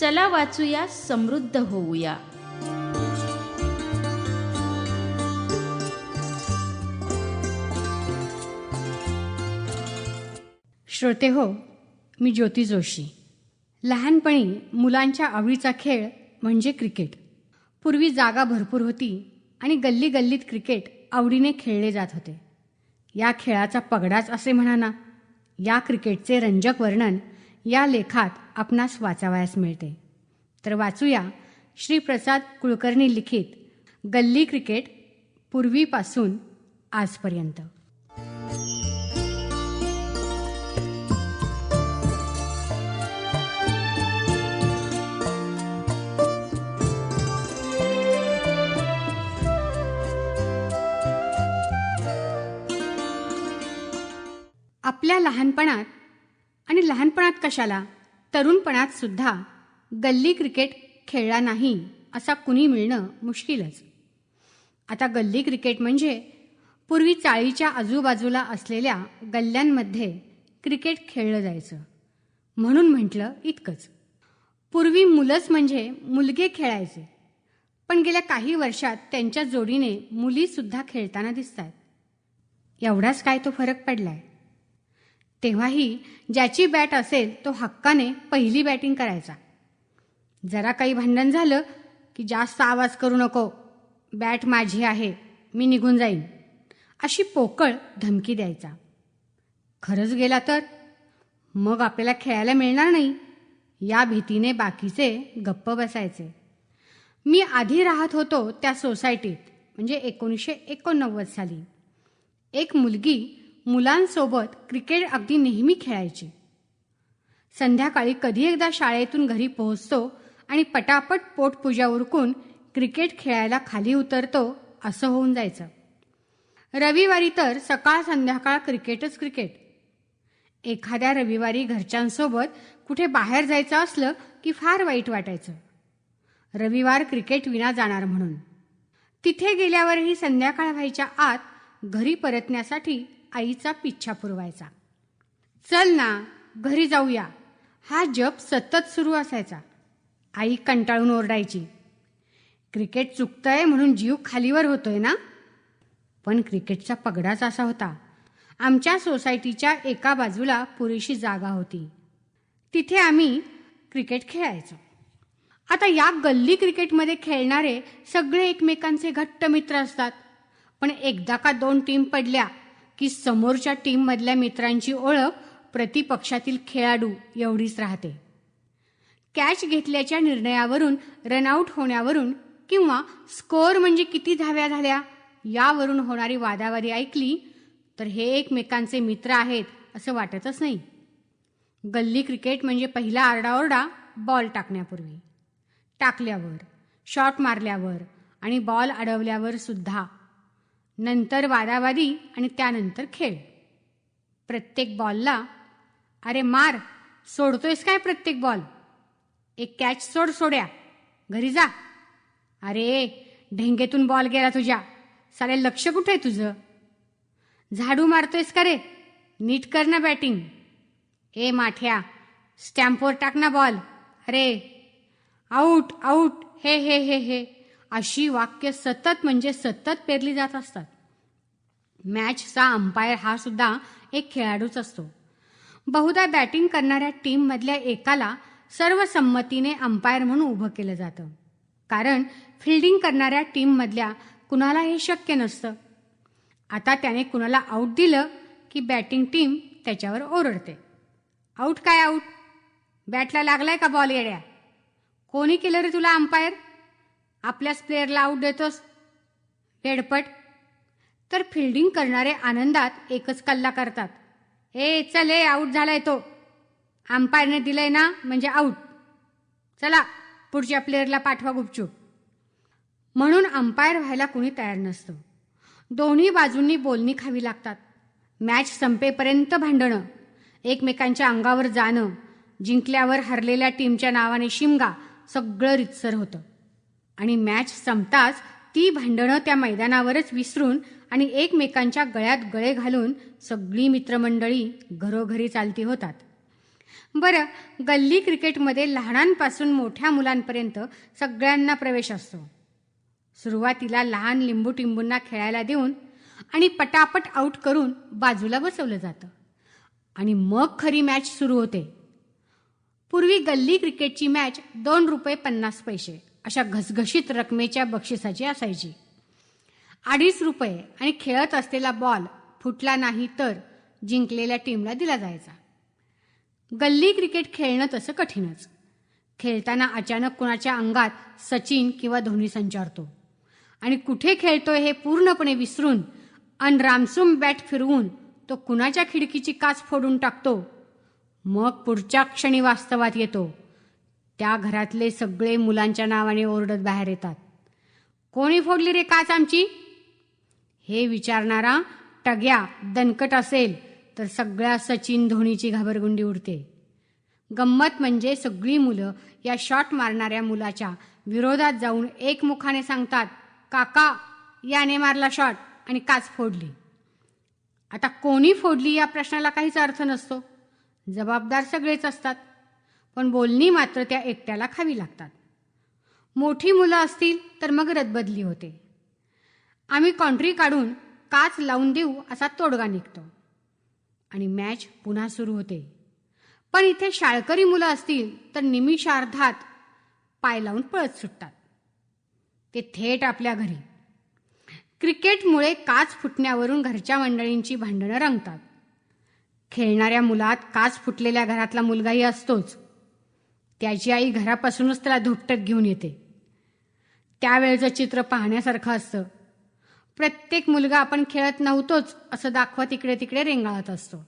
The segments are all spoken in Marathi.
चला वाचूया समृद्ध होऊया. श्रोते हो मी ज्योती जोशी. लहानपणी मुलांच्या आवडीचा खेळ म्हणजे क्रिकेट. पूर्वी जागा भरपूर होती आणि गल्ली गल्लीत क्रिकेट आवडीने खेळले जात होते. या खेळाचा पगडाच असे म्हणा ना या क्रिकेटचे रंजक वर्णन या लेखात आपणास वाचावयास मिळते. तर वाचूया श्री प्रसाद कुलकर्णी लिखित गल्ली क्रिकेट पूर्वीपासून आजपर्यंत. आपल्या लहानपणात लहानपणात कशाला? तरुणपणात सुद्धा. गल्ली क्रिकेट खेळला नाही असा कुणी मिळणं मुश्किलच. आता गल्ली क्रिकेट म्हणजे पूर्वी चाळीच्या आजूबाजूला असलेल्या गल्ल्यांमध्ये क्रिकेट खेळलं जायचं. म्हणून म्हटलं इतकंच. पूर्वी मुलंच म्हणजे मुलगे खेळायचे. पण गेल्या काही वर्षात त्यांच्या जोडीने मुलीसुद्धा खेळताना दिसतात. एवढाच काय तो फरक पडलाय? तेव्हाही ज्याची बॅट असेल तो हक्काने पहिली बॅटिंग करायचा. जरा काही भांडण झालं की जास्त आवाज करू नको. बॅट माझी आहे मी निघून जाईन. अशी पोकळ धमकी द्यायचा. खरंच गेला तर? मग आपल्याला खेळायला मिळणार नाही? या भीतीने बाकीचे गप्प बसायचे. मी आधी राहत होतो त्या सोसायटीत म्हणजे एकोणीसशे एकोणनव्वद साली. एक मुलगी मुलांसोबत क्रिकेट अगदी नेहमी खेळायची. संध्याकाळी कधी एकदा शाळेतून घरी पोहोचतो आणि पटापट पोटपूजा उरकून क्रिकेट खेळायला खाली उतरतो असं होऊन जायचं. रविवारी तर सकाळ संध्याकाळ क्रिकेटच क्रिकेट. एखाद्या रविवारी घरच्यांसोबत कुठे बाहेर जायचं असलं की फार वाईट वाटायचं. रविवार क्रिकेट विना जाणार म्हणून. तिथे गेल्यावरही संध्याकाळ व्हायच्या आत घरी परतण्यासाठी आईचा पिच्छा पुरवायचा. चल ना घरी जाऊया. हा जप सतत सुरू असायचा. आई कंटाळून ओरडायची. क्रिकेट चुकतंय म्हणून जीव खालीवर होतोय ना? पण क्रिकेटचा पगडाच असा होता. आमच्या सोसायटीच्या एका बाजूला पुरेशी जागा होती. तिथे आम्ही क्रिकेट खेळायचो. आता या गल्ली क्रिकेटमध्ये खेळणारे सगळे एकमेकांचे घट्ट मित्र असतात. पण एकदा का दोन टीम पडल्या की समोरच्या टीममधल्या मित्रांची ओळख प्रतिपक्षातील खेळाडू एवढीच राहते. कॅच घेतल्याच्या निर्णयावरून रनआउट होण्यावरून किंवा स्कोअर म्हणजे किती धाव्या झाल्या यावरून होणारी वादावादी ऐकली तर हे एकमेकांचे मित्र आहेत असं वाटतच नाही. गल्ली क्रिकेट म्हणजे पहिला आरडाओरडा बॉल टाकण्यापूर्वी. टाकल्यावर शॉट मारल्यावर आणि बॉल अडवल्यावर सुद्धा नंतर वादावादी आणि त्यानंतर खेळ. प्रत्येक बॉलला अरे मार सोडतोयस काय प्रत्येक बॉल? एक कॅच सोड सोड्या घरी जा. अरे ढेंगेतून बॉल गेला तुझ्या सारे लक्ष कुठे आहे तुझं? झाडू मारतोयस का रे? नीट कर ना बॅटिंग ए माठ्या स्टॅम्पवर टाक ना बॉल अरे आऊट आऊट हे हे हे हे. अशी वाक्य सतत म्हणजे सतत पेरली जात असतात. मॅचचा अंपायर हा सुद्धा एक खेळाडूच असतो. बहुधा बॅटिंग करणाऱ्या टीममधल्या एकाला सर्व संमतीने अंपायर म्हणून उभं केलं जातं. कारण फिल्डिंग करणाऱ्या टीममधल्या कुणाला हे शक्य नसतं. आता त्याने कुणाला आऊट दिलं की बॅटिंग टीम त्याच्यावर ओरडते. आऊट काय आऊट बॅटला लागलाय का बॉल येड्या? कोणी केलं रे तुला अंपायर? आपल्याच प्लेअरला आऊट देतोस. हेडपट तर फिल्डिंग करणारे आनंदात एकच कल्ला करतात. ए चल ए आऊट झालाय तो. अंपायरने दिलंय ना म्हणजे आऊट चला पुढच्या प्लेअरला पाठवा गुपचूप. म्हणून अंपायर व्हायला कुणी तयार नसतं. दोन्ही बाजूंनी बोलणी खावी लागतात. मॅच संपेपर्यंत भांडणं. एकमेकांच्या अंगावर जाणं. जिंकल्यावर हरलेल्या टीमच्या नावाने शिमगा सगळं रितसर होतं. आणि मॅच संपताच ती भांडणं त्या मैदानावरच विसरून आणि एकमेकांच्या गळ्यात गळे घालून सगळी मित्रमंडळी घरोघरी चालती होतात. बरं गल्ली क्रिकेटमध्ये लहानांपासून मोठ्या मुलांपर्यंत सगळ्यांना प्रवेश असतो. सुरुवातीला लहान लिंबू टिंबूंना खेळायला देऊन आणि पटापट आऊट करून बाजूला बसवलं जातं. आणि मग खरी मॅच सुरू होते. पूर्वी गल्ली क्रिकेटची मॅच दोन रुपये पन्नास पैसे अशा घसघशीत रकमेच्या बक्षिसाची असायची. अडीच रुपये आणि खेळत असलेला बॉल फुटला नाही तर जिंकलेल्या टीमला दिला जायचा. गल्ली क्रिकेट खेळणं तसं कठीणच. खेळताना अचानक कुणाच्या अंगात सचिन किंवा धोनी संचारतो. आणि कुठे खेळतोय हे पूर्णपणे विसरून अन रामसूम बॅट फिरवून तो कुणाच्या खिडकीची काच फोडून टाकतो? मग पुढच्या क्षणी वास्तवात येतो. त्या घरातले सगळे मुलांच्या नावाने ओरडत बाहेर येतात. कोणी फोडली रे काच आमची? हे विचारणारा टग्या दणकट असेल तर सगळ्या सचिन धोनीची घाबरगुंडी उडते. गंमत म्हणजे सगळी मुलं या शॉट मारणाऱ्या मुलाच्या विरोधात जाऊन एकमुखाने सांगतात काका याने मारला शॉट आणि काच फोडली. आता कोणी फोडली या प्रश्नाला काहीच अर्थ नसतो. जबाबदार सगळेच असतात. पण बोलणी मात्र त्या एकट्याला खावी लागतात. मोठी मुलं असतील तर मग रदबदली होते. आम्ही कॉन्ट्री काढून काच लावून देऊ असा तोडगा निघतो. आणि मॅच पुन्हा सुरू होते. पण इथे शाळकरी मुलं असतील तर निमिषार्धात पाय लावून पळत सुटतात. ते थेट आपल्या घरी. क्रिकेटमुळे काच फुटण्यावरून घरच्या मंडळींची भांडणं रंगतात. खेळणाऱ्या मुलात काच फुटलेल्या घरातला मुलगाही असतोच. त्याची आई घरापासूनच त्याला धुपटत घेऊन येते. त्यावेळचं चित्र पाहण्यासारखं असतं. प्रत्येक मुलगा आपण खेळत नव्हतोच असं दाखवत इकडे तिकडे रेंगाळत असतो.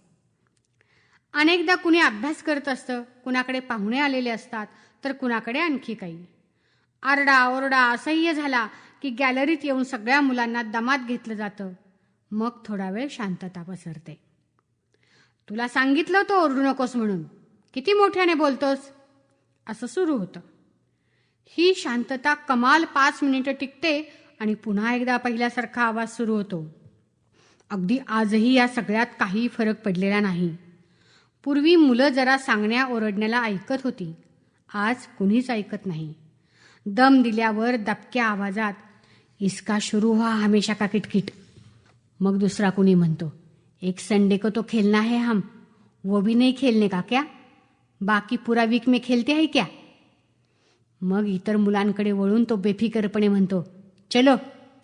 अनेकदा कुणी अभ्यास करत असतं कुणाकडे पाहुणे आलेले असतात तर कुणाकडे आणखी काही. आरडा ओरडा असह्य झाला की गॅलरीत येऊन सगळ्या मुलांना दमात घेतलं जातं. मग थोडा वेळ शांतता पसरते. तुला सांगितलं होतं ओरडू नकोस म्हणून. किती मोठ्याने बोलतोस? असं सुरू होतं. ही शांतता कमाल पाच मिनिटं टिकते आणि पुन्हा एकदा पहिल्यासारखा आवाज सुरू होतो. अगदी आजही या सगळ्यात काही फरक पडलेला नाही. पूर्वी मुलं जरा सांगण्या ओरडण्याला ऐकत होती. आज कुणीच ऐकत नाही. दम दिल्यावर दबक्या आवाजात इसका शुरू व्हा हमेशा का किटकिट. मग दुसरा कुणी म्हणतो एक संडे को तो खेलना है हम वो भी नहीं खेलने का क्या? बाकी पुरा वीक में खेलते आहे क्या? मग इतर मुलांकडे वळून तो बेफिकरपणे म्हणतो चलो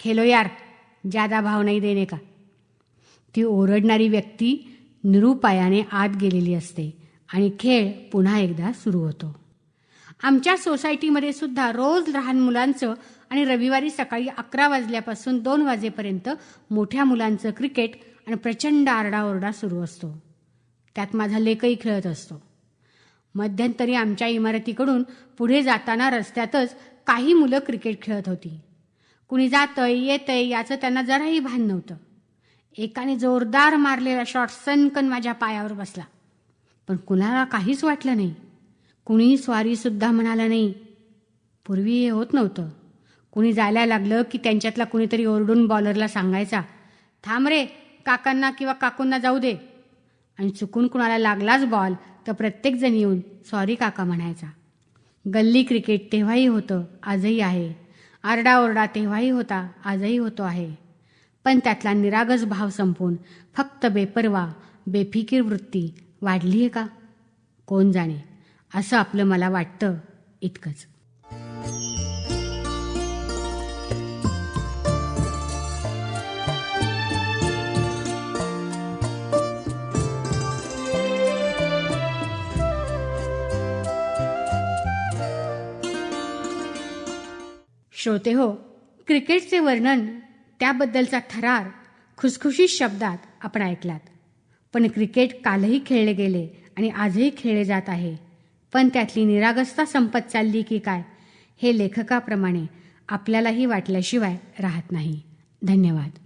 खेलो यार जादा भाव नाही देणे का? ती ओरडणारी व्यक्ती निरुपायाने आत गेलेली असते आणि खेळ पुन्हा एकदा सुरू होतो. आमच्या सोसायटीमध्ये सुद्धा रोज लहान मुलांचं आणि रविवारी सकाळी अकरा वाजल्यापासून दोन वाजेपर्यंत मोठ्या मुलांचं क्रिकेट आणि प्रचंड आरडाओरडा सुरू असतो. त्यात माझा लेकही खेळत असतो. मध्यंतरी आमच्या इमारतीकडून पुढे जाताना रस्त्यातच काही मुलं क्रिकेट खेळत होती. कुणी जातंय येतंय याचं त्यांना जराही भान नव्हतं. एकाने जोरदार मारलेला शॉट सनकन माझ्या पायावर बसला. पण कुणाला काहीच वाटलं नाही. कुणी स्वारीसुद्धा म्हणाला नाही. पूर्वी हे होत नव्हतं. कुणी जायला लागलं की त्यांच्यातला कुणीतरी ओरडून बॉलरला सांगायचा थांब रे काकांना किंवा काकूंना जाऊ दे. आणि चुकून कुणाला लागलाच बॉल तर प्रत्येकजण येऊन सॉरी काका म्हणायचा. गल्ली क्रिकेट तेव्हाही होतं आजही आहे. आरडाओरडा तेव्हाही होता आजही होतो आहे. पण त्यातला निरागस भाव संपून फक्त बेपरवा बेफिकीर वृत्ती वाढली आहे का? कोण जाणे? असं आपलं मला वाटतं इतकंच. श्रोते हो क्रिकेटचे वर्णन त्याबद्दलचा थरार खुसखुशीत शब्दात आपण ऐकलात. पण क्रिकेट कालही खेळले गेले आणि आजही खेळले जात आहे. पण त्यातली निरागसता संपत चालली की काय हे लेखकाप्रमाणे आपल्यालाही वाटल्याशिवाय राहत नाही. धन्यवाद.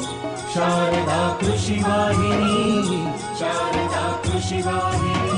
शारदा शारदा कृषिवाहिनी शारदा कृषिवाहिनी वाहिनी.